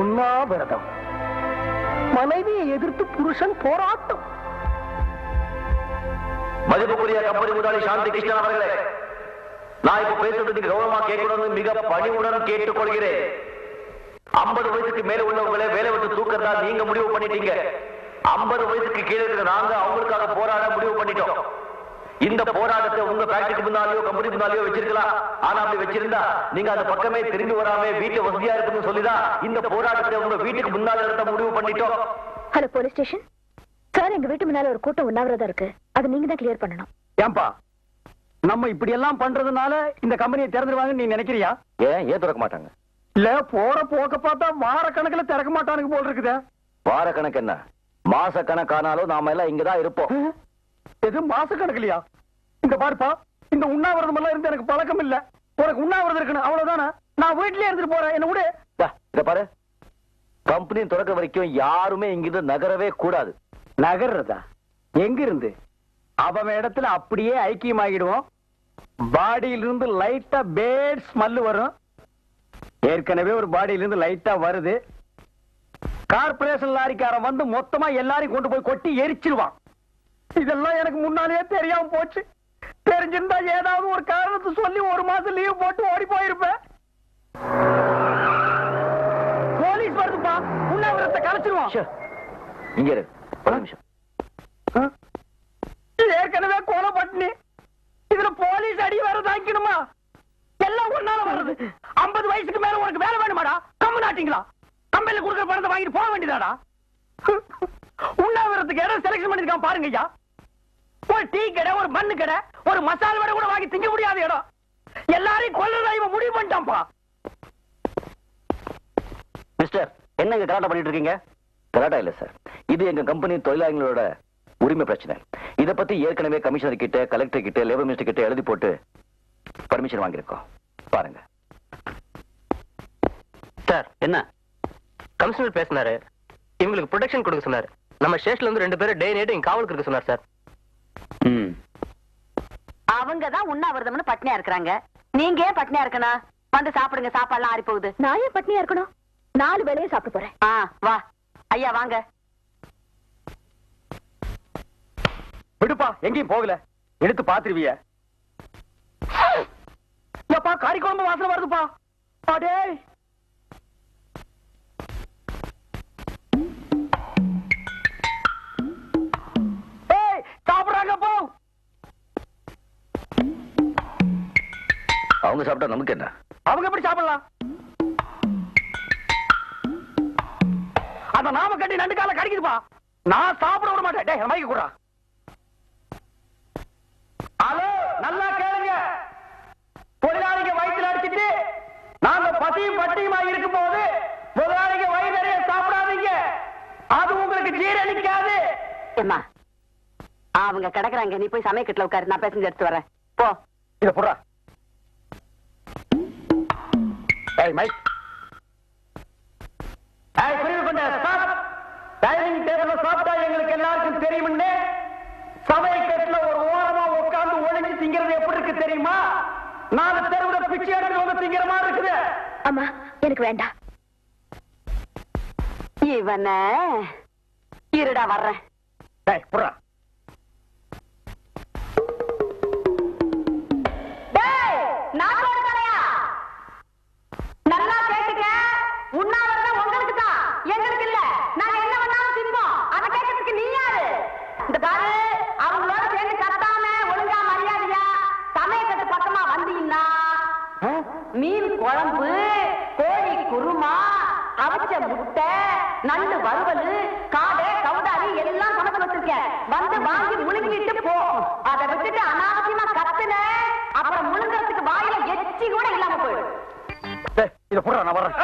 உண்ணாவிரதம். மனைவியை எதிர்த்து புருஷன் போராட்டம். மதிப்புக்குரிய கம்பெனி முதலாளி சாந்தி கிருஷ்ணன் அவர்களே நான் இப்ப பேசுறது கௌரவமா கேட்கணும்னு மிக பணிவுடன் கேட்டுக்கொள்கிறேன். ஐம்பது வயசுக்கு மேல உள்ளவங்களே வேலை விட்டு தூக்கத்தா நீங்க முடிவு பண்ணிட்டீங்க. ஐம்பது வயசுக்கு கீழே இருக்கிற நாங்க அவங்களுக்காக போராட முடிவு பண்ணிட்டோம். இந்த போராட்டத்தை உங்க ஃபேக்டரிக்கு முன்னாலேயோ கம்பெனி முன்னாலேயோ வச்சிருக்கலாம் ஆனா அப்படி வச்சிருந்தா நீங்க அந்த பக்கமே திரும்பி வராம வீட்டு வசதியா இருக்குன்னு சொல்லிதான் இந்த போராட்டத்தை உங்க வீட்டுக்கு முன்னால நடத்த முடிவு பண்ணிட்டோம். Hello police station. சார் எங்க வீட்டு முன்னால ஒரு கூட்டம் உண்ணாவிரதம் இருக்கு. அது நீங்க தான் கிளியர் பண்ணணும். ஏன்பா? நம்ம இப்படி எல்லாம் பண்றதுனால இந்த கம்பெனியை திறந்துருவாங்கன்னு நீ நினைக்கிறியா? ஏன் ஏன் திறக்க மாட்டாங்க? இல்ல போற போக்க பார்த்தா வார கணக்குல திறக்க மாட்டானுங்க போல் இருக்குதே. வார கணக்கு என்ன? மாச கணக்கானாலும் நாம எல்லாம் இங்கதான் இருப்போம். எது மாச கணக்குலயா இந்த பாருப்பா இந்த உண்ணாவிரதம் எல்லாம் இருந்து எனக்கு பழக்கம் இல்ல. உனக்கு உண்ணாவிரதம் இருக்கணும் அவ்வளவுதானே? நான் வீட்லயே இருந்துட்டு போறேன் என்ன விடு. இத பாரு. கம்பெனி திறக்க வரைக்கும் யாருமே இங்கிருந்து நகரவே கூடாது. நகர்றதா? எங்க இருந்து அவன் இடத்துல அப்படியே ஐக்கியமாகிடுவோம். பாடியில இருந்து லைட்டா பேட் ஸ்மெல் வரும். ஏற்கனவே ஒரு பாடியில இருந்து லைட்டா வருது. கார்பரேஷன் லாரிக்காரன் வந்து மொத்தமா எல்லாரையும் கொண்டு போய் கொட்டி எரிச்சிருவான். இதெல்லாம் எனக்கு முன்னாலேயே தெரியாம போச்சு. தெரிஞ்சிருந்தா ஏதாவது ஒரு காரணத்தை சொல்லி ஒரு மாசம் லீவ் போட்டு ஓடி போயிருப்பேன். போலீஸ் வருதுப்பா. உண்ணாவிரத்தை கலைச்சிருவான் ச்சே, இங்க நிமிஷம். ஏற்கனவே கொலை பட்டினி இதுல போலீஸ் அடி வேற தாங்கிக்கணுமா? எல்லாம் ஒன்னால வருது. ஐம்பது வயசுக்கு மேல உனக்கு வேலை வேணுமாடா? கம்மு நாட்டிங்களா? கம்பெனில கொடுக்குற பணத்தை வாங்கிட்டு போக வேண்டியதாடா? உண்ணாவிரத்துக்கு இடம் செலக்ஷன் பண்ணிருக்கான் பாருங்க ஐயா ஒரு டீ கடை ஒரு மண்ணு கடை ஒரு மசால் வடை கூட வாங்கி திங்க முடியாத இடம். எல்லாரையும் கொல்றதா இவன் முடிவு பண்ணிட்டான்ப்பா. மிஸ்டர் என்ன இங்க கலாட்டம் பண்ணிட்டு இருக்கீங்க? கலாட்டா இல்ல சார். இது எங்க கம்பெனி தொழிலாளர்களோட உரிமை பிரச்சனை. இத பத்தி ஏற்கனவே கமிஷனர் கிட்ட கலெக்டர் கிட்ட லேபர் மினிஸ்டர் கிட்ட எழுதி போட்டு பர்மிஷன் வாங்கியிருக்கோம். பாருங்க. சார் என்ன? கமிஷனர் பேசினாரு. இவங்களுக்கு ப்ரொடெக்ஷன் கொடுக்க சொன்னாரு. நம்ம ஸ்டேஷன்ல இருந்து ரெண்டு பேரும் டே நைட் இங்க காவலுக்கு இருக்க சொன்னார் சார். அவங்க தான் உண்ணாவிரதம்னு பட்னியா இருக்கிறாங்க. நீங்க ஏன் பட்னியா இருக்கணும்? வந்து சாப்பிடுங்க சாப்பாடுலாம் ஆறி போகுது. நான் ஏன் பட்னியா இருக்கணும்? நாலு வேளையும் சாப்பிட்டு போறேன். ஆ வா. ஐயா வாங்க. விடுப்பா எங்கேயும் போகல. எடுத்து பாத்துருவிய. எப்பா கறி குழம்பு வாசனை வருதுப்பா. அடே அவங்க சாப்பிட்டா நமக்கு என்ன? அவங்க எப்படி சாப்பிடலாம்? அத நாம கட்டி நண்டு கால கடிக்குதுப்பா. நான் சாப்பிட விட மாட்டேன். டேய் மைக்க கூடா ஹலோ நல்லா கேளுங்க. தொழிலாளிங்க வயிற்றுல அடிச்சிட்டு நாங்க பசியும் பட்டியுமா இருக்கும் போது முதலாளிங்க வயிறு நிறைய சாப்பிடாதீங்க. அது உங்களுக்கு ஜீரணிக்காது. என்ன அவங்க கிடக்குறாங்க. நீ போய் சமயக்கட்டுல உட்காரு. நான் பேசுங்க எடுத்து வரேன். போ. இத புறா ஏய் மைக். ஏய் புரிவு கொண்ட ஸ்டாப் டைனிங் டேபிள்ல சாப்பிட்டா எங்களுக்கு எல்லாருக்கும் தெரியும்னு சமயக்கட்டுல ஒரு ஓரமா உட்கார்ந்து ஒளிஞ்சு திங்கிறது எப்படி இருக்கு தெரியுமா? நாலு தெருவுல பிச்சை எடுத்து வந்து திங்கிற மாதிரி இருக்குது. அம்மா எனக்கு வேண்டாம். இவன. இருடா வர்றேன். புறா குழம்பு கோழி குருமா அவிச்ச முட்டை நண்டு வறுவல் காடை கவுதாரி எல்லாம் சமைச்சு வச்சிருக்கேன். வந்து வாங்கி முழுங்கிட்டு போ. அதை விட்டுட்டு அனாவசியமா கத்துன அப்புறம் முழுங்கறதுக்கு வாயில எச்சி கூட இல்லாம போயிடும். இத புறா நான் வரேன்